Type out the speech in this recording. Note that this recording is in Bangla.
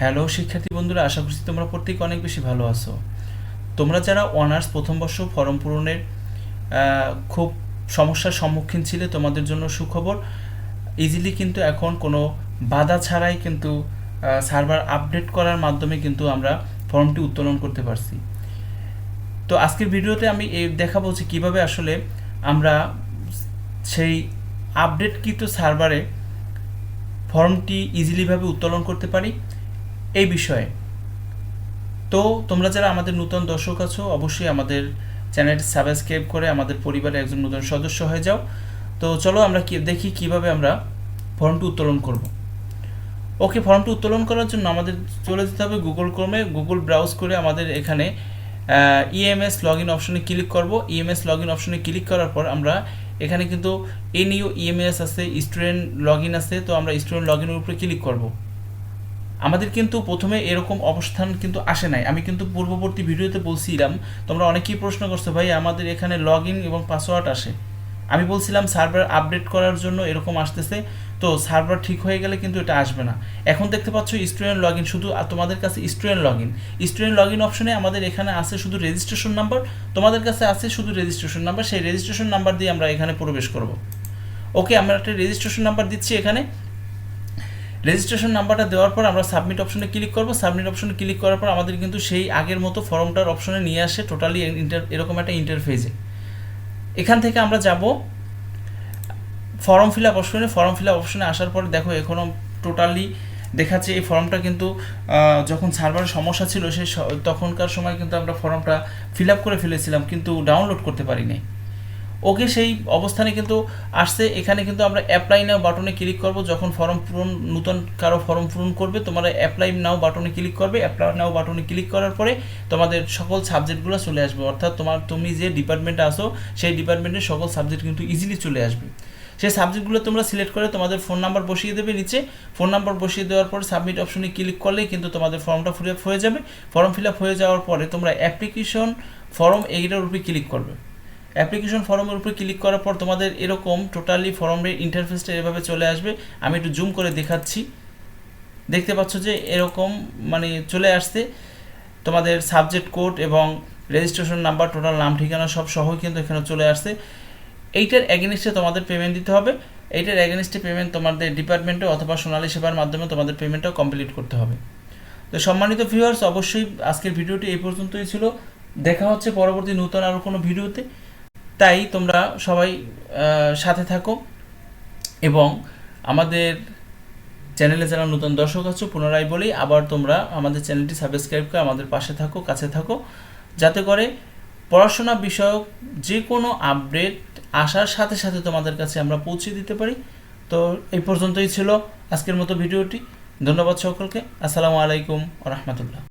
হ্যালো শিক্ষার্থী বন্ধুরা, আশা করছি তোমরা প্রত্যেকে অনেক বেশি ভালো আছো। তোমরা যারা অনার্স প্রথম বর্ষ ফর্ম পূরণের খুব সমস্যার সম্মুখীন ছিলে, তোমাদের জন্য সুখবর। ইজিলি কিন্তু এখন কোনো বাধা ছাড়াই কিন্তু সার্ভার আপডেট করার মাধ্যমে কিন্তু আমরা ফর্মটি উত্তোলন করতে পারছি। তো আজকের ভিডিওতে আমি দেখাবো যে কীভাবে আসলে আমরা সেই আপডেটকৃত সার্ভারে ফর্মটি ইজিলিভাবে উত্তোলন করতে পারি। এই বিষয়ে। তো তোমরা যারা আমাদের নূতন দর্শক আছো, অবশ্যই আমাদের চ্যানেলটি সাবস্ক্রাইব করে আমাদের পরিবারের একজন নতুন সদস্য হয়ে যাও। তো চলো আমরা কি দেখি কীভাবে আমরা ফর্মটি উত্তোলন করব। ওকে, ফর্মটি উত্তোলন করার জন্য আমাদের চলে যেতে হবে গুগল ক্রমে। গুগল ব্রাউজ করে আমাদের এখানে ইএমএস লগ ইন অপশনে ক্লিক করব। ইএমএস লগ ইন অপশনে ক্লিক করার পর আমরা এখানে কিন্তু এনইউ ইএমএস আছে স্টুডেন্ট লগ ইন আছে, তো আমরা স্টুডেন্ট লগ ইনের উপরে ক্লিক করব। আমাদের কিন্তু প্রথমে এরকম অবস্থান কিন্তু আসে নাই। আমি কিন্তু পূর্ববর্তী ভিডিওতে বলছিলাম, তোমরা অনেকেই প্রশ্ন করছ, ভাই, আমাদের এখানে লগ ইন এবং পাসওয়ার্ড আসে? আমি বলছিলাম সার্ভার আপডেট করার জন্য এরকম আসতেছে, তো সার্ভার ঠিক হয়ে গেলে কিন্তু এটা আসবে না। এখন দেখতে পাচ্ছ স্টুডেন্ট লগ ইন শুধু তোমাদের কাছে student log in student log in অপশনে আমাদের এখানে আছে শুধু রেজিস্ট্রেশন নাম্বার তোমাদের কাছে আছে শুধু রেজিস্ট্রেশন নাম্বার সেই রেজিস্ট্রেশন নাম্বার দিয়ে আমরা এখানে প্রবেশ করব। ওকে আমরা একটা রেজিস্ট্রেশন নাম্বার দিচ্ছি এখানে। রেজিস্ট্রেশন নাম্বারটা দেওয়ার পর আমরা সাবমিট অপশনে ক্লিক করব। সাবমিট অপশনে ক্লিক করার পর আমাদের কিন্তু সেই আগের মতো ফর্মটার অপশনে নিয়ে আসে টোটালি ইন্টার এরকম একটা ইন্টারফেসে এখান থেকে আমরা যাব। ফর্ম ফিল আপ অপশনে ফর্ম ফিল আপ অপশনে আসার পর দেখো এখনও টোটালি দেখাচ্ছে এই ফর্মটা কিন্তু যখন সার্ভারের সমস্যা ছিল সেই তখনকার সময় কিন্তু আমরা ফর্মটা ফিল আপ করে ফেলেছিলাম, কিন্তু ডাউনলোড করতে পারি পারিনি। ওকে সেই অবস্থানে কিন্তু আসছে। এখানে কিন্তু আমরা অ্যাপ্লাই নাও বাটনে ক্লিক করব। যখন ফর্ম পূরণ, নতুন কারও ফর্ম পূরণ করবে তোমরা অ্যাপ্লাই নাও বাটনে ক্লিক করবে। অ্যাপ্লাই নাও বাটনে ক্লিক করার পরে তোমাদের সকল সাবজেক্টগুলো চলে আসবে। অর্থাৎ তোমার, তুমি যে ডিপার্টমেন্টে আসো সেই ডিপার্টমেন্টের সকল সাবজেক্ট কিন্তু ইজিলি চলে আসবে। সেই সাবজেক্টগুলো তোমরা সিলেক্ট করে তোমাদের ফোন নাম্বার বসিয়ে দেবে নিচে। ফোন নাম্বার বসিয়ে দেওয়ার পর সাবমিট অপশনে ক্লিক করলেই কিন্তু তোমাদের ফর্মটা ফিল আপ হয়ে যাবে। ফর্ম ফিল আপ হয়ে যাওয়ার পরে তোমরা অ্যাপ্লিকেশন ফর্ম এইটার উপরে ক্লিক করবে। অ্যাপ্লিকেশন ফর্মের উপরে ক্লিক করার পর তোমাদের এরকম টোটালি ফর্মের ইন্টারফেসটা এভাবে চলে আসবে। আমি একটু জুম করে দেখাচ্ছি। দেখতে পাচ্ছ যে এরকম মানে চলে আসছে। তোমাদের সাবজেক্ট কোড এবং রেজিস্ট্রেশন নাম্বার টোটাল নাম, ঠিকানা সব সহ কিন্তু এখানে চলে আসছে। এইটার এগেনিস্টে তোমাদের পেমেন্ট দিতে হবে। এইটার এগেনিস্টে পেমেন্ট তোমাদের ডিপার্টমেন্টে অথবা সোনালী সেবার মাধ্যমে তোমাদের পেমেন্টটাও কমপ্লিট করতে হবে। তো সম্মানিত ভিউয়ার্স অবশ্যই আজকের ভিডিওটি এই পর্যন্তই ছিল। দেখা হচ্ছে পরবর্তী নতুন আরও কোনো ভিডিওতে। তাই তোমরা সবাই সাথে থাকো। এবং আমাদের চ্যানেলে যারা নতুন দর্শক আছো, পুনরায় বলি, আবার তোমরা আমাদের চ্যানেলটি সাবস্ক্রাইব করে আমাদের পাশে থাকো, কাছে থাকো। যাতে করে পড়াশোনা বিষয়ক যে কোনো আপডেট আসার সাথে সাথে তোমাদের কাছে আমরা পৌঁছে দিতে পারি। তো এই পর্যন্তই ছিল আজকের মতো ভিডিওটি। ধন্যবাদ সকলকে। আসসালামু আলাইকুম রহমতুল্লাহ।